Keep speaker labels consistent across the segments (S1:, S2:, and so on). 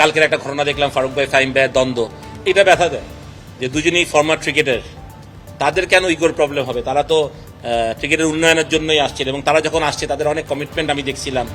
S1: কালকের একটা ঘটনা দেখলাম ফারুক ভাই ফাইম ভাইয়ের দ্বন্দ্ব। এটা ব্যথা দেয় যে দুজনেই ফর্মার ক্রিকেটার তাদের কেন ইগোর প্রবলেম হবে? তারা তো ক্রিকেটের উন্নয়নের জন্যই আসছিল এবং তারা যখন আসছে তাদের অনেক কমিটমেন্ট আমি দেখছিলাম।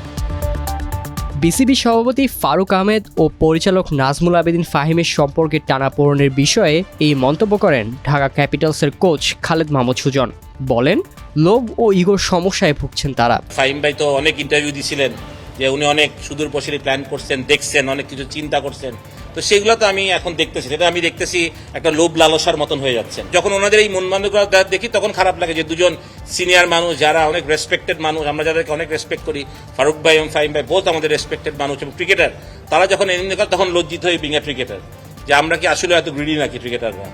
S2: বিসিবি সভাপতি ফারুক আহমেদ ও পরিচালক নাজমুল আবেদিন ফাহিমের সম্পর্কে টানাপোড়েনের বিষয়ে এই মন্তব্য করেন ঢাকা ক্যাপিটালসের কোচ খালেদ মাহমুদ সুজন। বলেন লোভ ও ইগোর সমস্যায় ভুগছেন তারা।
S1: ফাহিম ভাই তো অনেক ইন্টারভিউ দিছিলেন। যে উনি অনেক সুদূর প্রসারী প্ল্যান করছেন, দেখছেন, অনেক কিছু চিন্তা করছেন। তো সেগুলো তো আমি এখন দেখতেছি। সেটা আমি দেখতেছি একটা লোভ লালসার মতন হয়ে যাচ্ছে। যখন ওনাদের এই মন মানসিকতা দেখি, তখন খারাপ লাগে যে দুজন সিনিয়র মানুষ যারা অনেক রেসপেক্টেড মানুষ, আমরা যাদেরকে অনেক রেসপেক্ট করি, ফারুক ভাই এবং ফাহিম ভাই বোধ আমাদের রেসপেক্টেড মানুষ এবং ক্রিকেটার তারা যখন এনে তখন লজ্জিত হয়ে বিং ক্রিকেটার যে আমরা কি আসলে এত গ্রিডি নাকি ক্রিকেটাররা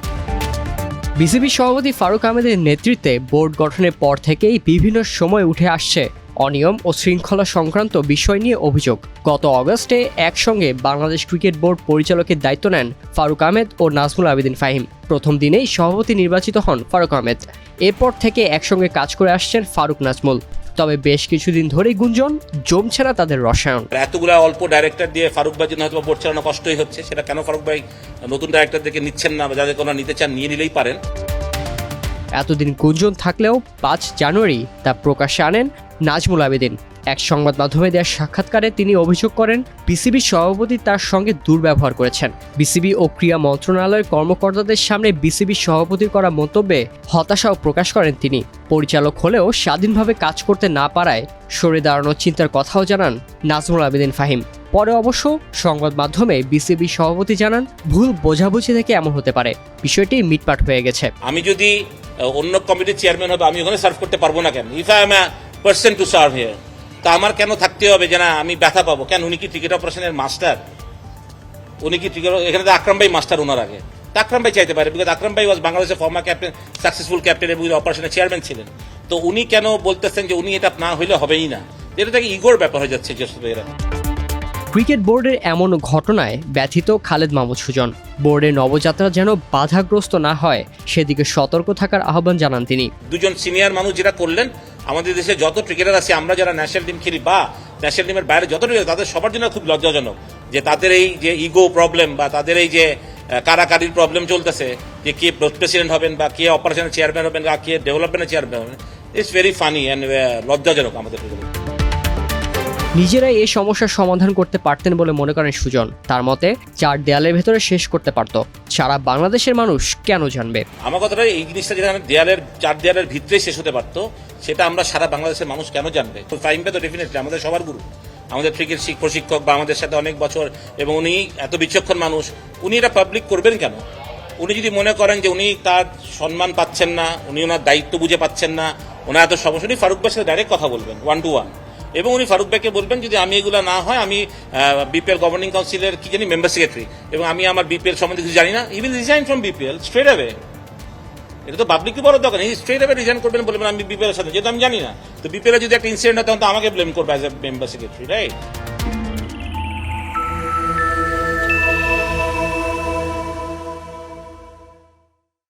S2: বিসিবি সভাপতি ফারুক আহমেদের নেতৃত্বে বোর্ড গঠনের পর থেকেই বিভিন্ন সময় উঠে আসছে অনিয়ম ও শৃঙ্খলা সংক্রান্ত বিষয় নিয়ে অভিযোগ। গত অগস্টে একসঙ্গে বাংলাদেশ ক্রিকেট বোর্ড পরিচালকের দায়িত্ব নেন ফারুক আহমেদ ও নাজমুল আবেদিন ফাহিম। প্রথম দিনেই সভাপতি নির্বাচিত হন ফারুক আহমেদ। এরপর থেকে একসঙ্গে কাজ করে আসছেন ফারুক নাজমুল। তবে বেশ কিছুদিন ধরেই গুঞ্জন জমছে না তাদের রসায়ন।
S1: আর এতগুলা অল্প ডাইরেক্টর দিয়ে ফারুক ভাই জন্য হয়তো বোর্ড চালানো কষ্টই হচ্ছে সেটা কেন ফারুক ভাই নতুন ডাইরেক্টরদেরকে নিচ্ছেন না বা যাদের কোনো নিতে চান নিয়ে নিলেই পারেন।
S2: এতদিন গুঞ্জন থাকলেও পাঁচ জানুয়ারি তা প্রকাশ্যে আনেন নাজমুল আবেদিন। এক সংবাদ মাধ্যমে দেওয়া সাক্ষাৎকারে তিনি অভিযোগ করেন, বিসিবি সভাপতি তার সঙ্গে দুর্ব্যবহার করেছেন। বিসিবি ও ক্রীড়া মন্ত্রণালয়ের কর্মকর্তাদের সামনে বিসিবি সভাপতির করা মন্তব্যে হতাশাও প্রকাশ করেন তিনি। পরিচালক হলেও স্বাধীনভাবে কাজ করতে না পারায় সরে দাঁড়ানোর চিন্তার কথাও জানান নাজমুল আবেদিন ফাহিম। পরে অবশ্য সংবাদ মাধ্যমে বিসিবি সভাপতি জানান, ভুল বোঝাবুঝি থেকে এমন হতে পারে। বিষয়টি মিটপাট হয়ে গেছে।
S1: আমি যদি অন্য কমিটির চেয়ারম্যান হবে, আমি ওখানে সার্ভ করতে পারব না কেন? If I person to serve here তা আমার কেন থাকতে হবে যে না, আমি ব্যথা পাবো? কেন? উনি কি ক্রিকেট অপারেশনের মাস্টার উনি কি ক্রিকেট এখানে তো আকরাম ভাই মাস্টার ওনার আগে। তো আকরাম ভাই চাইতে পারে বিকজ আকরাম ভাই ওয়াজ বাংলাদেশের ফর্মার ক্যাপ্টেন সাকসেসফুল ক্যাপ্টেন এবং অপারেশনের চেয়ারম্যান ছিলেন। তো উনি কেন বলতেছেন যে উনি এটা না হইলে হবেই না? এটা থেকে ইগোর ব্যাপার হয়ে যাচ্ছে যে এরা
S2: ক্রিকেট বোর্ডের এমন ঘটনায় ব্যথিত খালেদ মাহমুদ সুজন বোর্ডের নবযাত্রা যেন বাধাগ্রস্ত না হয়, সেদিকে সতর্ক থাকার আহ্বান জানান তিনি
S1: দুজন সিনিয়র মানুষ যেটা করলেন, আমাদের দেশে যত ক্রিকেটার আছে, আমরা যারা ন্যাশনাল টিম খেলি বা ন্যাশনাল টিমের বাইরে যত তাদের সবার জন্য খুব লজ্জাজনক যে তাদের এই যে ইগো প্রবলেম বা তাদের এই যে কারাকারির প্রবলেম চলতেছে, যে কে প্রেসিডেন্ট হবেন বা কে অপারেশনের চেয়ারম্যান হবেন বা কে ডেভেলপমেন্টের চেয়ারম্যান হবেন ইটস ভেরি ফানি অ্যান্ড লজ্জাজনক আমাদের।
S2: নিজেরাই এই সমস্যার সমাধান করতে পারতেন বলে মনে করেন সুজন। তার মতে, চার দেয়ালের ভেতরে শেষ করতে পারত। সারা বাংলাদেশের মানুষ কেন জানবে?
S1: আমার কথাটা এই জিনিসটা যেখানে দেয়ালের, চার দেয়ালের ভিতরেই শেষ হতে পারতো, সেটা আমরা সারা বাংলাদেশের মানুষ কেন জানবে? ফাইম তো ডেফিনেটলি আমাদের সবার গুরু। আমাদের ক্রিকেট শিক- প্রশিক্ষক বা আমাদের সাথে অনেক বছর, এবং উনি এত বিচক্ষণ মানুষ, উনি এটা পাবলিক করবেন কেন? উনি যদি মনে করেন যে উনি তার সম্মান পাচ্ছেন না, উনি ওনার দায়িত্ব বুঝে পাচ্ছেন না, ওনার এত সমস্যা, উনি ফারুক ভাইয়ের সাথে ডাইরেক্ট কথা বলবেন ওয়ান টু ওয়ান এবং উনি ফারুক ভাইকে বলবেন, যদি আমি এগুলো না হয়, আমি বিপিএল গভর্নিং কাউন্সিলের কি জানি মেম্বার সেক্রেটারি এবং আমি আমার বিপিএল সম্বন্ধে কিছু জানি না। I resign from BPL straight away এটা তো পাবলিকই বড় দরকার এই স্ট্রেট অ্যাওয়ে রিজাইন করবেন বলবেন, আমি বিপিএল সাথে যেহেতু আমি জানি না। তো বিপিএল যদি একটা ইনসিডেন্ট হয়, তখন তো আমাকে ব্লেম করবে as a member secretary right